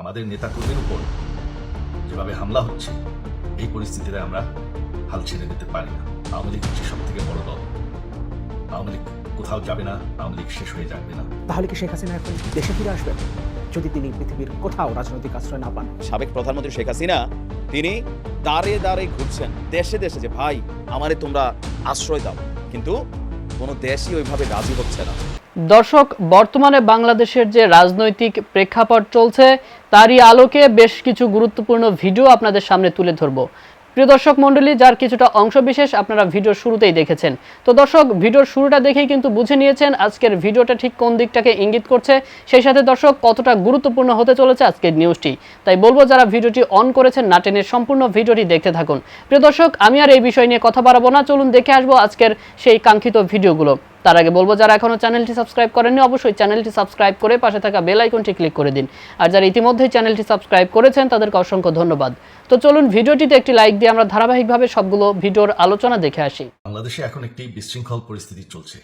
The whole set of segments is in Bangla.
আমাদের নেতাকর্মীর উপর। যেভাবে হামলা হচ্ছে এই পরিস্থিতিতে আমরা হাল ছেড়ে দিতে পারি না। আওয়ামী লীগ হচ্ছে সব থেকে বড় দল। আওয়ামী লীগ কোথাও যাবে না আওয়ামী লীগ শেষ হয়ে যাবে না। তাহলে কি শেখ হাসিনা এখন দেশে ফিরে আসবেন যদি তিনি পৃথিবীর কোথাও রাজনৈতিক আশ্রয় না পান। সাবেক প্রধানমন্ত্রী শেখ হাসিনা তিনি দাঁড়ে দাঁড়ে ঘুরছেন। দেশে দেশে যে ভাই আমারে তোমরা আশ্রয় দাও। কিন্তু কোনো দেশই ওইভাবে রাজি হচ্ছে না। দর্শক, বর্তমানে বাংলাদেশের যে রাজনৈতিক প্রেক্ষাপট চলছে, তারই আলোকে বেশ কিছু গুরুত্বপূর্ণ ভিডিও আপনাদের সামনে তুলে ধরব। প্রিয় দর্শক মণ্ডলী, যার কিছুটা অংশ বিশেষ আপনারা ভিডিওর শুরুতেই দেখেছেন। তো দর্শক, ভিডিওর শুরুটা দেখেই কিন্তু বুঝে নিয়েছেন আজকের ভিডিওটা ঠিক কোন দিকটাকে ইঙ্গিত করছে। সেই সাথে দর্শক, কতটা গুরুত্বপূর্ণ হতে চলেছে আজকের নিউজটি তাই বলব, যারা ভিডিওটি অন করেছেন নাটেনের সম্পূর্ণ ভিডিওটি দেখতে থাকুন। প্রিয় দর্শক, আমি আর এই বিষয় নিয়ে কথা বাড়াবো না। চলুন দেখে আসব আজকের সেই কাঙ্ক্ষিত ভিডিওগুলো। তার আগে বলব, যারা এখনও চ্যানেলটি সাবস্ক্রাইব করেননি, অবশ্যই চ্যানেলটি সাবস্ক্রাইব করে পাশে থাকা বেল আইকনটি ক্লিক করে দিন। আর যারা ইতিমধ্যেই চ্যানেলটি সাবস্ক্রাইব করেছেন, তাদেরকে অসংখ্য ধন্যবাদ। তো চলুন, ভিডিওটিতে একটি লাইক দিয়ে আমরা ধারাবাহিকভাবে সবগুলো ভিডিওর আলোচনা দেখে আসি। বাংলাদেশে এখন একটি বিশৃঙ্খল পরিস্থিতি চলছে।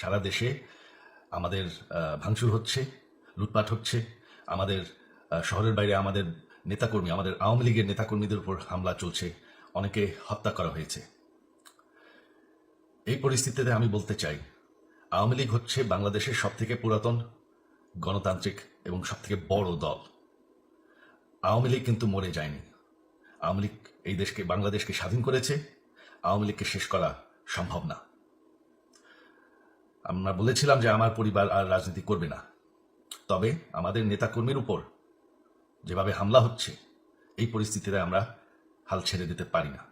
সারা দেশে আমাদের ভাঙচুর হচ্ছে, লুটপাট হচ্ছে। আমাদের শহরের বাইরে আমাদের নেতাকর্মী, আমাদের আওয়ামী লীগের নেতাকর্মীদের উপর হামলা চলছে। অনেকে হত্যা করা হয়েছে। এই পরিস্থিতিতে আমি বলতে চাই, আওয়ামী লীগ হচ্ছে বাংলাদেশের সব থেকে পুরাতন গণতান্ত্রিক এবং সব থেকে বড় দল। আওয়ামী লীগ কিন্তু মরে যায়নি। আওয়ামী লীগ এই দেশকে, বাংলাদেশকে স্বাধীন করেছে। আওয়ামী লীগকে শেষ করা সম্ভব না। আমরা বলেছিলাম যে আমার পরিবার আর রাজনীতি করবে না। তবে আমাদের নেতাকর্মীর উপর যেভাবে হামলা হচ্ছে, এই পরিস্থিতিতে আমরা হাল ছেড়ে দিতে পারি না।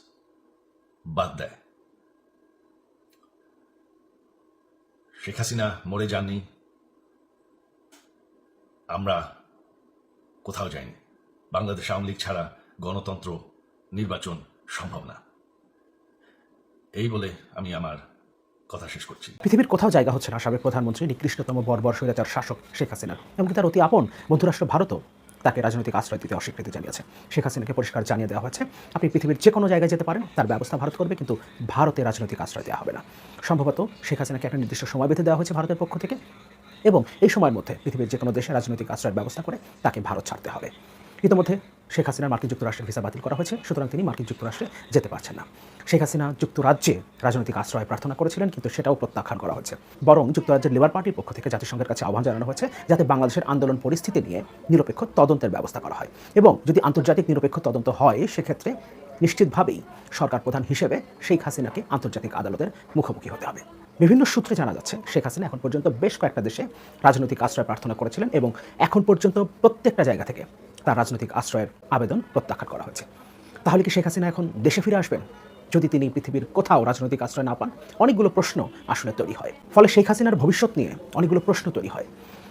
বাদ দেয়। শেখ হাসিনা মরে যাননি। আমরা কোথাও যাইনি। বাংলাদেশ আওয়ামী লীগ ছাড়া গণতন্ত্র, নির্বাচন সম্ভব না। এই বলে আমি আমার কথা শেষ করছি। পৃথিবীর কোথাও জায়গা হচ্ছে না সাবেক প্রধানমন্ত্রী নিকৃষ্টতম বর্বর স্বৈরাচার শাসক শেখ হাসিনা এমনকি তার অতি আপন বন্ধুরাষ্ট্র ভারতও। তাকে রাজনৈতিক আশ্রয় দিতে অস্বীকৃতি জানিয়েছে। শেখ হাসিনাকে পরিষ্কার জানিয়ে দেওয়া হয়েছে, আপনি পৃথিবীর যে কোনো জায়গায় যেতে পারেন, তার ব্যবস্থা ভারত করবে, কিন্তু ভারতে রাজনৈতিক আশ্রয় দেওয়া হবে না। সম্ভবত শেখ হাসিনাকে একটা নির্দিষ্ট সময় বেঁধে দেওয়া হয়েছে ভারতের পক্ষ থেকে এবং এই সময়ের মধ্যে পৃথিবীর যে কোনো দেশে রাজনৈতিক আশ্রয়ের ব্যবস্থা করে তাকে ভারত ছাড়তে হবে। ইতিমধ্যে শেখ হাসিনার মার্কিন যুক্তরাষ্ট্রের ভিসা বাতিল করা হয়েছে, সুতরাং তিনি মার্কিন যুক্তরাষ্ট্রে যেতে পারছেন না। শেখ হাসিনা যুক্তরাজ্যে রাজনৈতিক আশ্রয় প্রার্থনা করেছিলেন, কিন্তু সেটাও প্রত্যাখ্যান করা হয়েছে। বরং যুক্তরাজ্যের লেবার পার্টির পক্ষ থেকে জাতিসংঘের কাছে আহ্বান জানানো হয়েছে, যাতে বাংলাদেশের আন্দোলন পরিস্থিতি নিয়ে নিরপেক্ষ তদন্তের ব্যবস্থা করা হয়। এবং যদি আন্তর্জাতিক নিরপেক্ষ তদন্ত হয়, সেক্ষেত্রে নিশ্চিতভাবেই সরকার প্রধান হিসেবে শেখ হাসিনাকে আন্তর্জাতিক আদালতের মুখোমুখি হতে হবে। বিভিন্ন সূত্রে জানা যাচ্ছে, শেখ হাসিনা এখন পর্যন্ত বেশ কয়েকটা দেশে রাজনৈতিক আশ্রয় প্রার্থনা করেছিলেন এবং এখন পর্যন্ত প্রত্যেকটা জায়গা থেকে তার রাজনৈতিক আশ্রয়ের আবেদন প্রত্যাখ্যান করা হয়েছে। তাহলে কি শেখ হাসিনা এখন দেশে ফিরে আসবেন? যদি তিনি পৃথিবীর কোথাও রাজনৈতিক আশ্রয় না পান, অনেকগুলো প্রশ্ন আসলে তৈরি হয়। ফলে শেখ হাসিনার ভবিষ্যৎ নিয়ে অনেকগুলো প্রশ্ন তৈরি হয়।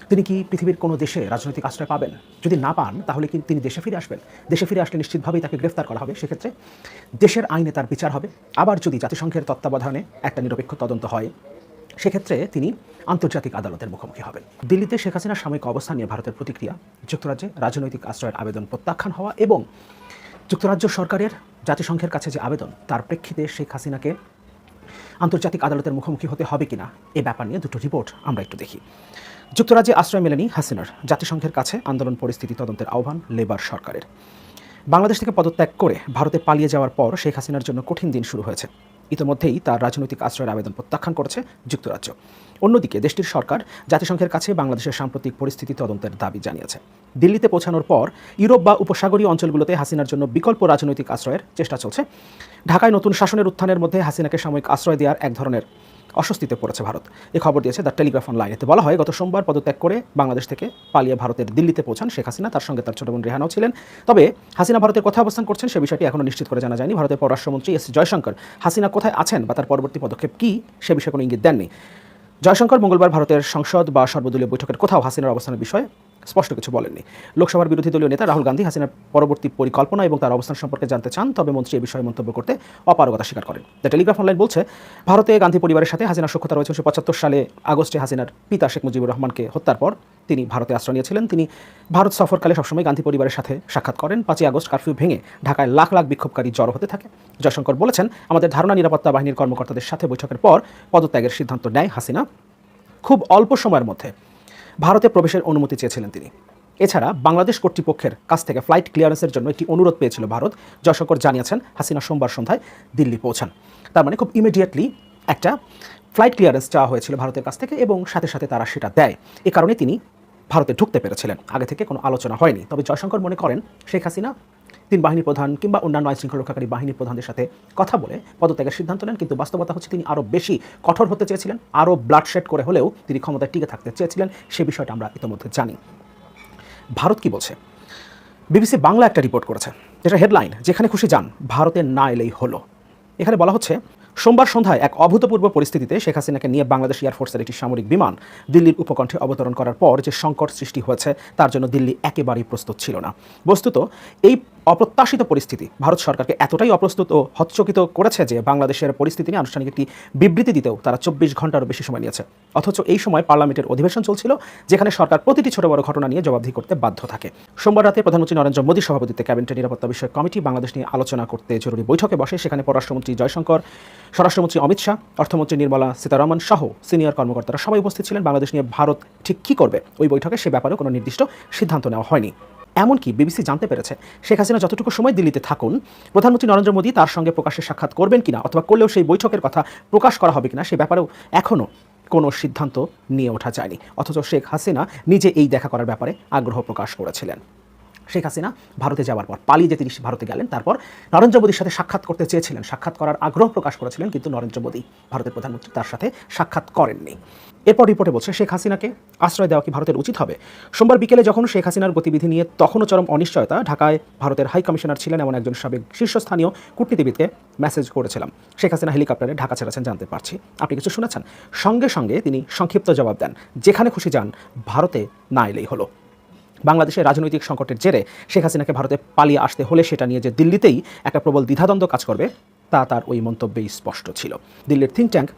তিনি কি পৃথিবীর কোনো দেশে রাজনৈতিক আশ্রয় পাবেন? যদি না পান, তাহলে কি তিনি দেশে ফিরে আসবেন? দেশে ফিরে আসলে নিশ্চিতভাবেই তাকে গ্রেফতার করা হবে সেক্ষেত্রে। দেশের আইনে তার বিচার হবে। আবার যদি জাতিসংঘের তত্ত্বাবধানে একটা নিরপেক্ষ তদন্ত হয় সেক্ষেত্রে তিনি আন্তর্জাতিক আদালতের মুখোমুখি হবেন। দিল্লিতে শেখ হাসিনার সাময়িক অবস্থান নিয়ে ভারতের প্রতিক্রিয়া, যুক্তরাজ্যে রাজনৈতিক আশ্রয়ের আবেদন প্রত্যাখ্যান হওয়া এবং যুক্তরাজ্য সরকারের জাতিসংঘের কাছে যে আবেদন, তার প্রেক্ষিতে শেখ হাসিনাকে আন্তর্জাতিক আদালতের মুখোমুখি হতে হবে কিনা, এ ব্যাপার নিয়ে দুটো রিপোর্ট আমরা একটু দেখি। যুক্তরাজ্যে আশ্রয় মেলেনি হাসিনার, জাতিসংঘের কাছে আন্দোলন পরিস্থিতি তদন্তের আহ্বান লেবার সরকারের। বাংলাদেশ থেকে পদত্যাগ করে ভারতে পালিয়ে যাওয়ার পর শেখ হাসিনার জন্য কঠিন দিন শুরু হয়েছে। ইতিমধ্যেই তার রাজনৈতিক আশ্রয়ের আবেদন প্রত্যাখ্যান করেছে যুক্তরাজ্য। অন্যদিকে দেশটির সরকার জাতিসংঘের কাছে বাংলাদেশের সাম্প্রতিক পরিস্থিতি তদন্তের দাবি জানিয়েছে। দিল্লিতে পৌঁছানোর পর ইউরোপ বা উপসাগরীয় অঞ্চলগুলোতে হাসিনার জন্য বিকল্প রাজনৈতিক আশ্রয়ের চেষ্টা চলছে। ঢাকায় নতুন শাসনের উত্থানের মধ্যে হাসিনাকে সাময়িক আশ্রয় দেওয়ার এক ধরনের অস্বস্তিতে পড়েছে ভারত। এ খবর দিয়েছে দ্য টেলিগ্রাফ অনলাইন। এতে বলা হয়, গত সোমবার পদত্যাগ করে বাংলাদেশ থেকে পালিয়ে ভারতের দিল্লিতে পৌঁছান শেখ হাসিনা। তার সঙ্গে তার ছোট বোন রেহানাও ছিলেন। তবে হাসিনা ভারতের কোথায় অবস্থান করছেন সে বিষয়টি এখনও নিশ্চিত করে জানা যায়নি। ভারতের পররাষ্ট্রমন্ত্রী এস জয়শঙ্কর, হাসিনা কোথায় আছেন বা তার পরবর্তী পদক্ষেপ কী, সে বিষয়ে কোনো ইঙ্গিত দেননি। জয়শঙ্কর, মঙ্গলবার ভারতের সংসদ বা সর্বদলীয় বৈঠকের কোথাও হাসিনার অবস্থানের বিষয়ে স্পষ্ট কিছু বলেননি। লোকসভার বিরোধী দলীয় নেতা রাহুল গান্ধী হাসিনার পরবর্তী পরিকল্পনা এবং তার অবস্থান সম্পর্কে জানতে চান, তবে মন্ত্রী এ বিষয়ে মন্তব্য করতে অপারগতা স্বীকার করেন। দ্য টেলিগ্রাফ অনলাইন বলছে, ভারতে গান্ধী পরিবারের সাথে হাসিনার সক্ষতা রয়েছে উনিশশো পঁচাত্তর সালে আগস্টে হাসিনার পিতা শেখ মুজিবুর রহমানকে হত্যার পর তিনি ভারতে আশ্রয় নিয়েছিলেন। তিনি ভারত সফরকালে সবসময় গান্ধী পরিবারের সাথে সাক্ষাৎ করেন। পাঁচই আগস্ট কারফিউ ভেঙে ঢাকায় লাখ লাখ বিক্ষোভকারী জড়ো হতে থাকে। জয়শঙ্কর বলেছেন, আমাদের ধারণা নিরাপত্তা বাহিনীর কর্মকর্তাদের সাথে বৈঠকের পর পদত্যাগের সিদ্ধান্ত নেয় হাসিনা। খুব অল্প সময়ের মধ্যে ভারতে প্রবেশের অনুমতি চেয়েছিলেন তিনি। এছাড়া বাংলাদেশ কর্তৃপক্ষের কাছ থেকে ফ্লাইট ক্লিয়ারেন্সের জন্য একটি অনুরোধ পেয়েছিল ভারত। জয়শঙ্কর জানিয়েছেন, হাসিনা সোমবার সন্ধ্যায় দিল্লি পৌঁছান। তার মানে খুব ইমিডিয়েটলি একটা ফ্লাইট ক্লিয়ারেন্স চাওয়া হয়েছিল ভারতের কাছ থেকে এবং সাথে সাথে তারা সেটা দেয়। এ কারণে তিনি ভারতে ঢুকতে পেরেছিলেন। আগে থেকে কোনো আলোচনা হয়নি। তবে জয়শঙ্কর মনে করেন, শেখ হাসিনা তিন বাহিনী প্রধান কিংবা অন্যান্য আইন শৃঙ্খলা রক্ষাকারী বাহিনী প্রধানদের সাথে কথা বলে পদত্যাগের সিদ্ধান্ত নেন, কিন্তু বাস্তবতা হচ্ছে তিনি আরও বেশি কঠোর হতে চেয়েছিলেন আরও ব্লাডশেড করে হলেও তিনি ক্ষমতায় টিকে থাকতে চেয়েছিলেন, সে বিষয়টা আমরা ইতিমধ্যে জানি। ভারত কি বলছে? বিবিসি বাংলা একটা রিপোর্ট করেছে, যেটা হেডলাইন যেখানে খুশি যান ভারতে না এলেই হলো। এখানে বলা হচ্ছে, সোমবার সন্ধ্যায় এক অভূতপূর্ব পরিস্থিতিতে শেখ হাসিনাকে নিয়ে বাংলাদেশ এয়ারফোর্সের একটি সামরিক বিমান দিল্লির উপকণ্ঠে অবতরণ করার পর যে সংকট সৃষ্টি হয়েছে, তার জন্য দিল্লি একেবারেই প্রস্তুত ছিল না। বস্তুত, এই অপ্রত্যাশিত পরিস্থিতি। ভারত সরকারকে এতটাই অপ্রস্তুত ও হচ্চকিত করেছে যে, বাংলাদেশের পরিস্থিতি নিয়ে আনুষ্ঠানিক একটি বিবৃতি দিতেও তারা চব্বিশ ঘন্টারও বেশি সময় নিয়েছে। অথচ এই সময় পার্লামেন্টের অধিবেশন চলছিল, যেখানে সরকার প্রতিটি ছোট বড় ঘটনা নিয়ে জবাবদিহি করতে বাধ্য থাকে। সোমবার রাতে প্রধানমন্ত্রী নরেন্দ্র মোদীর সভাপতিত্বে ক্যাবিনেটের নিরাপত্তা বিষয়ক কমিটি বাংলাদেশ নিয়ে আলোচনা করতে জরুরি বৈঠকে বসে, সেখানে পররাষ্ট্রমন্ত্রী জয়শঙ্কর, স্বরাষ্ট্রমন্ত্রী অমিত শাহ, অর্থমন্ত্রী নির্মলা সীতারামন সহ সিনিয়র কর্মকর্তারা সবাই উপস্থিত ছিলেন। বাংলাদেশ নিয়ে ভারত ঠিক কী করবে? ওই বৈঠকে সে ব্যাপারেও কোনো নির্দিষ্ট সিদ্ধান্ত নেওয়া হয়নি। এমনকি বিবিসি জানতে পেরেছে, শেখ হাসিনা যতটুকু সময় দিল্লিতে থাকুন, প্রধানমন্ত্রী নরেন্দ্র মোদী তার সঙ্গে প্রকাশ্যে সাক্ষাৎ করবেন কিনা অথবা করলেও সেই বৈঠকের কথা প্রকাশ করা হবে কিনা সে ব্যাপারেও এখনও কোনো সিদ্ধান্ত নিয়ে ওঠা যায়নি। অথচ শেখ হাসিনা নিজে এই দেখা করার ব্যাপারে আগ্রহ প্রকাশ করেছিলেন। শেখ হাসিনা ভারতে যাওয়ার পর, পালিয়ে যে তিনি ভারতে গেলেন। তারপর নরেন্দ্র মোদীর সাথে সাক্ষাৎ করতে চেয়েছিলেন। সাক্ষাৎ করার আগ্রহ প্রকাশ করেছিলেন, কিন্তু নরেন্দ্র মোদী ভারতের প্রধানমন্ত্রী তার সাথে সাক্ষাৎ করেননি। এরপর রিপোর্টে বলছে, শেখ হাসিনাকে আশ্রয় দেওয়া কি ভারতের উচিত হবে? সোমবার বিকেলে যখন শেখ হাসিনার গতিবিধি নিয়ে তখনও চরম অনিশ্চয়তা, ঢাকায় ভারতের হাই কমিশনার ছিলেন এমন একজন সাবেক শীর্ষস্থানীয় কূটনীতিবিদকে মেসেজ করেছিলাম। শেখ হাসিনা হেলিকপ্টারে ঢাকা ছেড়েছেন জানতে পারছি। আপনি কিছু শুনেছেন? সঙ্গে সঙ্গে তিনি সংক্ষিপ্ত জবাব দেন। যেখানে খুশি যান, ভারতে না এলেই হলো। বাংলাদেশের রাজনৈতিক সংকটের জেরে শেখ হাসিনাকে ভারতে পালিয়ে আসতে হলে সেটা নিয়ে যে দিল্লিতেই একটা প্রবল দ্বিধাদ্বন্দ্ব কাজ করবে, তা তার ওই মন্তব্যেই স্পষ্ট ছিল। দিল্লির থিঙ্ক ট্যাঙ্ক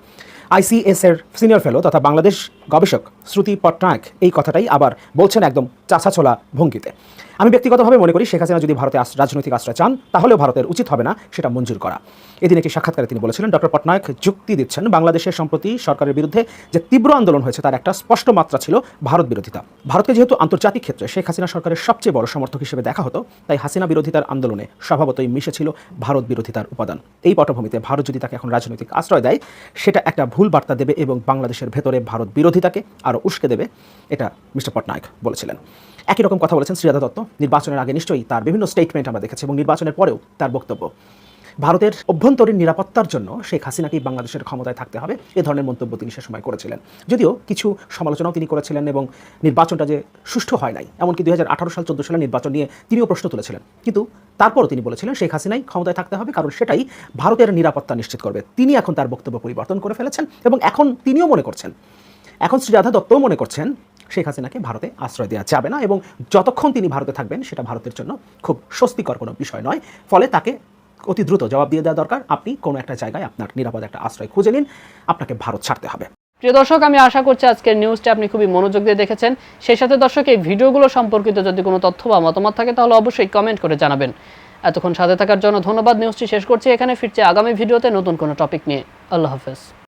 আইসিএসের সিনিয়র ফেলো তথা বাংলাদেশ গবেষক শ্রুতি পটনায়ক এই কথাটাই আবার বলছেন একদম চাছাছোলা ভঙ্গিতে। আমি ব্যক্তিগতভাবে মনে করি শেখ হাসিনা যদি ভারতে রাজনৈতিক আশ্রয় চান, তাহলেও ভারতের উচিত হবে না সেটা মঞ্জুর করা। এদিন একটি সাক্ষাৎকারে তিনি বলেছিলেন, ডক্টর পটনায়ক যুক্তি দিচ্ছেন, বাংলাদেশের সম্প্রতি সরকারের বিরুদ্ধে যে তীব্র আন্দোলন হয়েছে তার একটা স্পষ্ট মাত্রা ছিল ভারত বিরোধিতা। ভারতকে যেহেতু আন্তর্জাতিক ক্ষেত্রে শেখ হাসিনা সরকারের সবচেয়ে বড় সমর্থক হিসেবে দেখা হতো, তাই হাসিনা বিরোধিতার আন্দোলনে স্বভাবতই মিশেছিল ভারত বিরোধিতার উপাদান। এই পটভূমিতে ভারত যদি তাকে এখন রাজনৈতিক আশ্রয় দেয়, সেটা একটা ভুল বার্তা দেবে এবং বাংলাদেশের ভেতরে ভারত বিরোধিতাকে আরও উস্কে দেবে, এটা মিস্টার পটনায়ক বলেছিলেন। একই রকম কথা বলেছেন শ্রীরাধা দত্ত। নির্বাচনের আগে নিশ্চয়ই তার বিভিন্ন স্টেটমেন্ট আমরা দেখেছি এবং নির্বাচনের পরেও তার বক্তব্য। ভারতের অভ্যন্তরীণ নিরাপত্তার জন্য শেখ হাসিনাকেই বাংলাদেশের ক্ষমতায় থাকতে হবে, এ ধরনের মন্তব্য তিনি সে সময় করেছিলেন। যদিও কিছু সমালোচনাও তিনি করেছিলেন এবং নির্বাচনটা যে সুষ্ঠু হয় নাই, এমনকি দুই হাজার আঠারো সাল, চোদ্দ সালের নির্বাচন নিয়ে তিনিও প্রশ্ন তুলেছিলেন। কিন্তু তারপরও তিনি বলেছিলেন শেখ হাসিনাই ক্ষমতায় থাকতে হবে, কারণ সেটাই ভারতের নিরাপত্তা নিশ্চিত করবে। তিনি এখন তার বক্তব্য পরিবর্তন করে ফেলেছেন এবং এখন তিনিও মনে করছেন এখন শ্রীরাধা দত্তও মনে করছেন শেখ হাসিনাকে ভারতে আশ্রয় দেওয়া যাবে না এবং যতক্ষণ তিনি ভারতে থাকবেন সেটা ভারতের জন্য খুব স্বস্তিকর কোনো বিষয় নয়। ফলে তাকে অতি দ্রুত জবাব দিয়ে দেওয়া দরকার। আপনি কোনো একটা জায়গায় আপনার নিরাপদ একটা আশ্রয় খুঁজে নিন। আপনাকে ভারত ছাড়তে হবে। প্রিয় দর্শক, আমি আশা করছি আজকের নিউজটা আপনি খুবই মনোযোগ দিয়ে দেখেছেন। সেই সাথে দর্শক, এই ভিডিওগুলো সম্পর্কিত যদি কোনো তথ্য বা মতামত থাকে, তাহলে অবশ্যই কমেন্ট করে জানাবেন। এতক্ষণ সাথে থাকার জন্য ধন্যবাদ। নিউজটি শেষ করছি। এখানে ফিরছে আগামী ভিডিওতে নতুন কোনো টপিক নিয়ে। আল্লাহ হাফেজ।